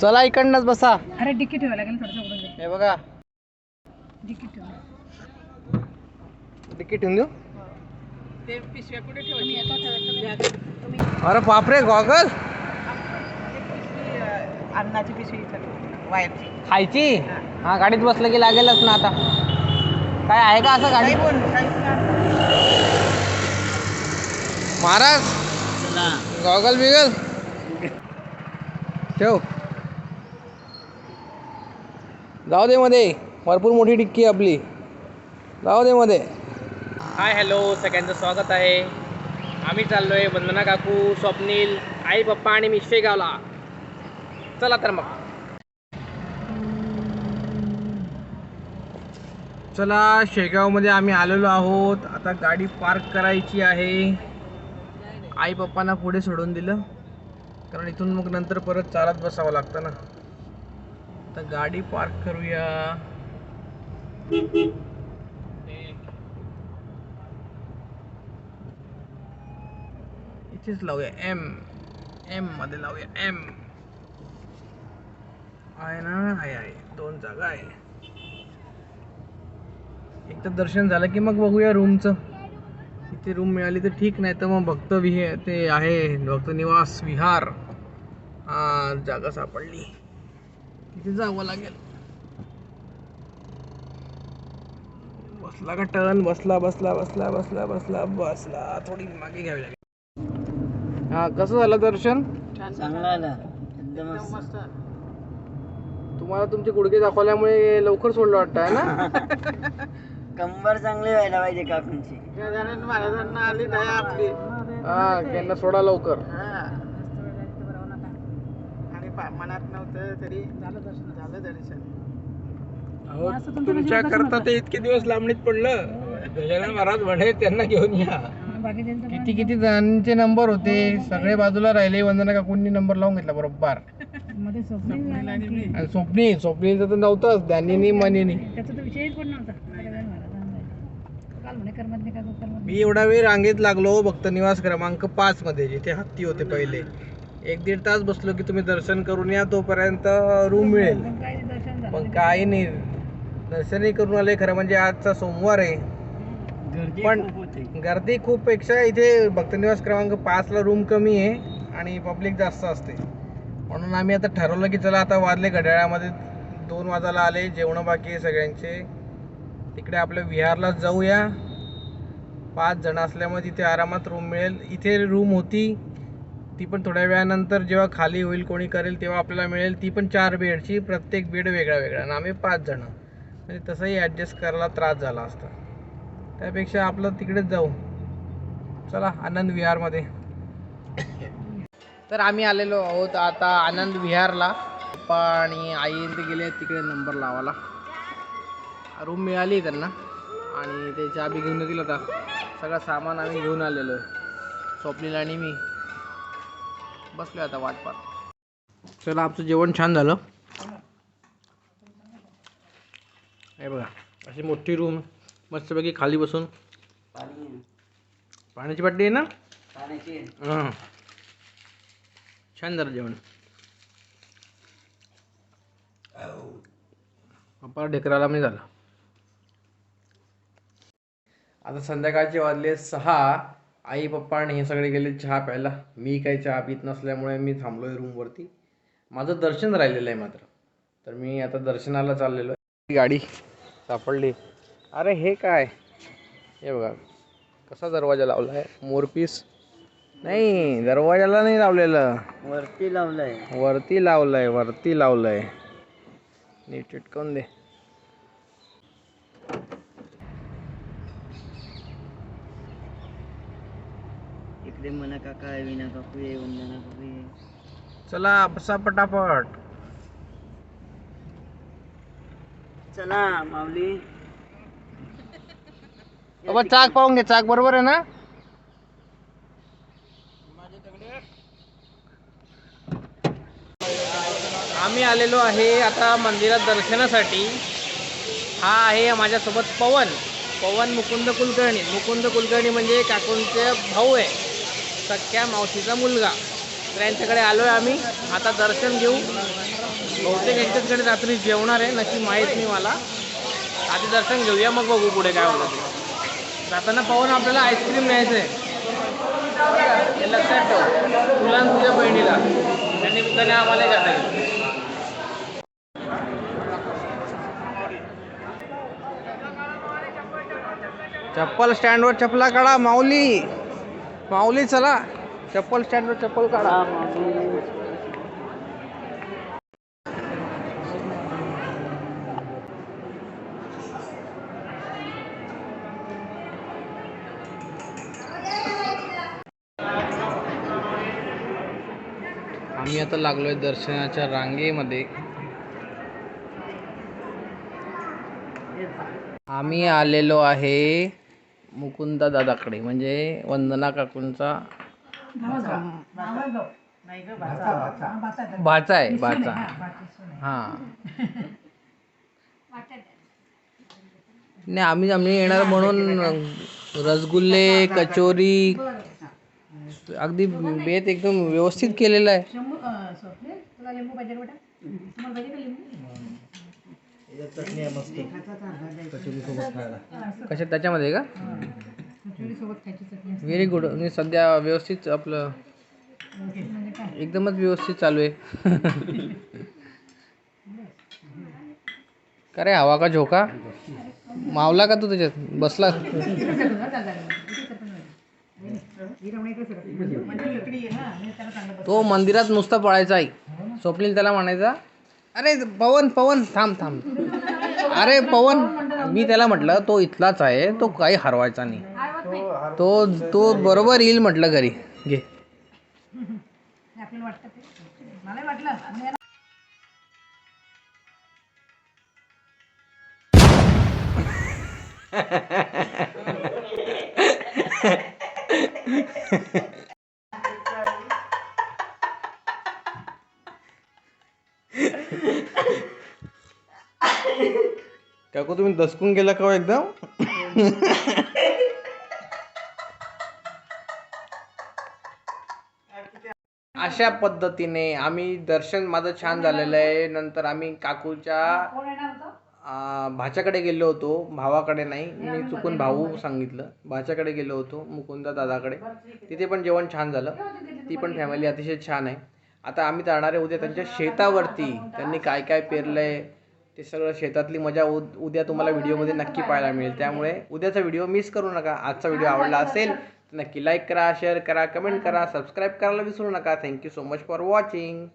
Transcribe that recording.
चला इकडनंच बसा. अरे डिक्की ठेवायला लागेल थोडंसं उघडून दे हे बघा. डिक्की ठेव तिकीट ठेवून देऊ? ते पिशव्या कुठे ठेवायची येतो अरे बापरे गॉगल. अन्नाची पिशवी इथं. वायरची खायची? हा गाडीत बसलं की लागेलच ना आता. काय आहे का असं गाडी? महाराज. गॉगल बिगल. ठेव. जाऊ दे मध्ये. भरपूर मोठी टिक्की आहे आपली. जाऊ दे मध्ये. Hi hello. सगळ्यांचं स्वागत आहे. आम्ही चाललो आहे वंदना काकू स्वप्नील आई पप्पा आणि मी शेगावला चला तर मग. चला शेगावमध्ये आम्ही आलेलो आहोत. आता गाडी पार्क करायची आहे. आई पप्पांना पुढे सोडून दिलं. कारण इथून मग नंतर परत चालत बसावं लागतं ना. तर गाडी पार्क करूया. इथेच लावूया. एम एममध्ये लावूया. एम आहे ना? आहे आहे. दोन जागा आहे. एक तर दर्शन झालं की मग बघूया रूमचं इथे रूम मिळाली तर ठीक नाही तर मग भक्त विहे ते आहे भक्त निवास विहार. हा जागा सापडली. तिथे जावं लागेल. बसला का टर्न बसला बसला बसला बसला बसला बसला. थोडी मागे घ्यावी लागेल. हा कसं झालं दर्शन? तुम्हाला तुमचे गुडघे दाखवल्यामुळे लवकर सोडलं वाटतं आहे ना? कंबर चांगली व्हायला पाहिजे काकूंची. महाराजांना आली दया आपली. हा त्यांना सोडा लवकर. आणि पा- मनात नव्हतं तरी झालं दर्शन. झालं दर्शन. अहो, तुमच्या करता ते इतके दिवस लांबणीत पडलं. गजानन महाराज म्हणे त्यांना घेऊन या. किती किती जणांचे नंबर होते? सगळे बाजूला राहिले. वंदना काकूंनी नंबर लावून घेतला बरोबर. मध्ये स्वप्नील आणि स्वप्नील स्वप्नील तर नव्हतंच. त्यांनी मनीनी. त्याचा तर विषयच पण नव्हता काल म्हणे करमत नाही का करमत मी एवढा वेळ रांगेत लागलो भक्त निवास क्रमांक पाच मध्ये जिथे हत्ती होते पहिले. एक दीड तास बसलो की तुम्ही दर्शन करून या तोपर्यंत रूम मिळेल. पण काही नाही. दर्शनही करून आले खरं म्हणजे आजचा सोमवार आहे. पण गर्दी खूप पेक्षा इथे भक्तनिवास क्रमांक पाचला रूम कमी आहे आणि पब्लिक जास्त असते. म्हणून आम्ही आता ठरवलं की चला आता वाजले घड्याळामध्ये दोन वाजायला आले जेवणं बाकी आहे सगळ्यांचे. तिकडे आपल्या विहारला जाऊया. पाच जण असल्यामुळे तिथे आरामात रूम मिळेल. इथे रूम होती. ती पण थोड्या वेळानंतर जेव्हा खाली होईल कोणी करेल तेव्हा आपल्याला मिळेल. ती पण चार बेडची. प्रत्येक बेड वेगळा वेगळा. आणि आम्ही पाच जणं. म्हणजे तसंही ॲडजस्ट करायला त्रास झाला असता. त्यापेक्षा आपलं तिकडेच जाऊ. चला आनंद विहारमध्ये. तर आम्ही आलेलो आहोत आता आनंद विहारला. पप्पा आणि आई ते गेले तिकडे नंबर लावायला. रूम मिळाली आहे त्यांना. आणि ते चाबी घेऊन येतील आता. सगळं सामान आम्ही घेऊन आलेलो आहे. स्वप्नील आणि मी. बसलो आता वाट पाहत चला आमचं जेवण छान झालं. हे बघा अशी मोठी रूम मस्तपैकी खाली बसून. पाण्याची बाटली आहे ना? हां. छान झालं जेवण. पप्पा ढेकराला मी झालं. आता संध्याकाळचे वाजले सहा. आई पप्पा आणि हे सगळे गेले चहा प्यायला. मी काही चहा पित नसल्यामुळे मी थांबलो आहे रूमवरती माझं दर्शन राहिलेलं आहे मात्र. तर मी आता दर्शनाला चाललेलो आहे. गाडी सापडली. अरे हे काय? हे बघा. कसा दरवाजा लावला आहे मोरपीस नाही दरवाजाला नाही लावलेलं. वरती लावलंय. वरती लावलंय वरती लावलंय. नीट चिटकवून दे. इकडे मना काका आहे विना काकू आहे वंदना काकू आहे चला बसा पटापट. चला माऊली. बाबा चाक पाहून घे चाक बरोबर आहे ना? आम्ही आलेलो आहे आता मंदिरात दर्शनासाठी. हा आहे माझ्यासोबत पवन. पवन मुकुंद कुलकर्णी. मुकुंद कुलकर्णी म्हणजे काकूंचे भाऊ आहे. सख्या मावशीचा मुलगा. तर यांच्याकडे आलो आहे आम्ही. आता दर्शन घेऊ. बहुतेक यांच्याचकडे रात्री जेवणार आहे. नक्की माहीत नाही मला. आधी दर्शन घेऊया मग बघू पुढे काय होतं ते. जाताना पाहून आपल्याला आईस्क्रीम न्यायचं आहे. हे लक्षात ठेव. तुला आणि तुझ्या बहिणीला. त्या निमित्ताने आम्हाला जाता येईल. चप्पल स्टँडवर चपला काढा माऊली. माऊली चला. चप्पल स्टँडवर चप्पल काढा. आम्ही आता लागलोय दर्शनाच्या रांगेमध्ये. आम्ही आलेलो आहे मुकुंदा दादाकडे म्हणजे वंदना काकूंचा भाचा. आहे भाचा. हा नाही. आम्ही आम्ही येणार म्हणून रसगुल्ले कचोरी अगदी बेत एकदम व्यवस्थित केलेलं आहे. कशा त्याच्यामध्ये का? व्हेरी गुड मी सध्या व्यवस्थित आपलं एकदमच व्यवस्थित चालू आहे. का रे हवा का झोका? मावला का तू त्याच्यात? बसला. तो मंदिरात नुसता पळायचा आई स्वप्नील त्याला म्हणायचा अरे पवन पवन थांब थांब. अरे पवन मी त्याला म्हटलं तो इथलाच आहे तो काही हरवायचा नाही. तो तो बरोबर येईल म्हटलं घरी. घे. काकू तुम्ही दसकून गेला का हो एकदम? अशा पद्धतीने आम्ही दर्शन माझं छान झालेलं आहे. नंतर आम्ही काकूच्या भाच्याकडे गेलो होतो. भावाकडे नाही मी चुकून भाऊ सांगितलं. भाच्याकडे गेलो होतो मुकुंदा दादाकडे. तिथे पण जेवण छान झालं. ती पण फॅमिली अतिशय छान आहे. आता आम्ही जाणार आहे उद्या त्यांच्या शेतावरती. त्यांनी काय काय पेरलंय ते सगळं शेतातली मजा उद उद्या तुम्हाला व्हिडिओमध्ये नक्की पाहायला मिळेल. त्यामुळे उद्याचा व्हिडिओ मिस करू नका. आजचा व्हिडिओ आवडला असेल तर नक्की लाईक करा शेअर करा कमेंट करा सबस्क्राईब करायला विसरू नका. Thank you so much for watching